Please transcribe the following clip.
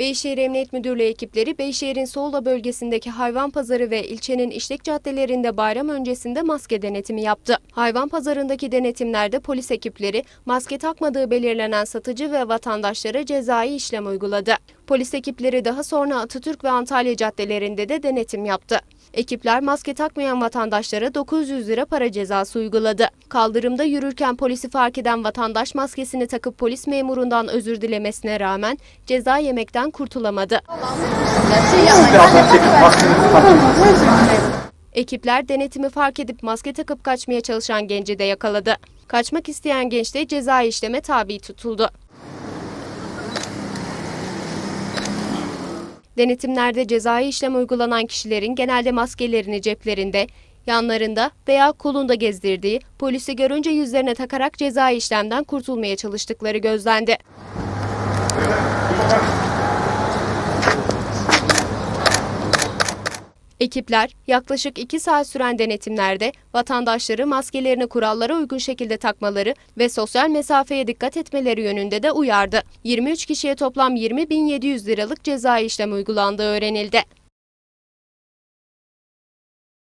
Beyşehir Emniyet Müdürlüğü ekipleri Beyşehir'in Soğla bölgesindeki hayvan pazarı ve ilçenin işlek caddelerinde bayram öncesinde maske denetimi yaptı. Hayvan pazarındaki denetimlerde polis ekipleri maske takmadığı belirlenen satıcı ve vatandaşlara cezai işlem uyguladı. Polis ekipleri daha sonra Atatürk ve Antalya caddelerinde de denetim yaptı. Ekipler maske takmayan vatandaşlara 900 lira para cezası uyguladı. Kaldırımda yürürken polisi fark eden vatandaş maskesini takıp polis memurundan özür dilemesine rağmen ceza yemekten kurtulamadı. Ekipler denetimi fark edip maske takıp kaçmaya çalışan genci de yakaladı. Kaçmak isteyen genç de ceza işleme tabi tutuldu. Denetimlerde cezai işlem uygulanan kişilerin genelde maskelerini ceplerinde, yanlarında veya kolunda gezdirdiği, polisi görünce yüzlerine takarak cezai işlemden kurtulmaya çalıştıkları gözlendi. Ekipler yaklaşık 2 saat süren denetimlerde vatandaşları maskelerini kurallara uygun şekilde takmaları ve sosyal mesafeye dikkat etmeleri yönünde de uyardı. 23 kişiye toplam 20.700 liralık ceza işlem uygulandığı öğrenildi.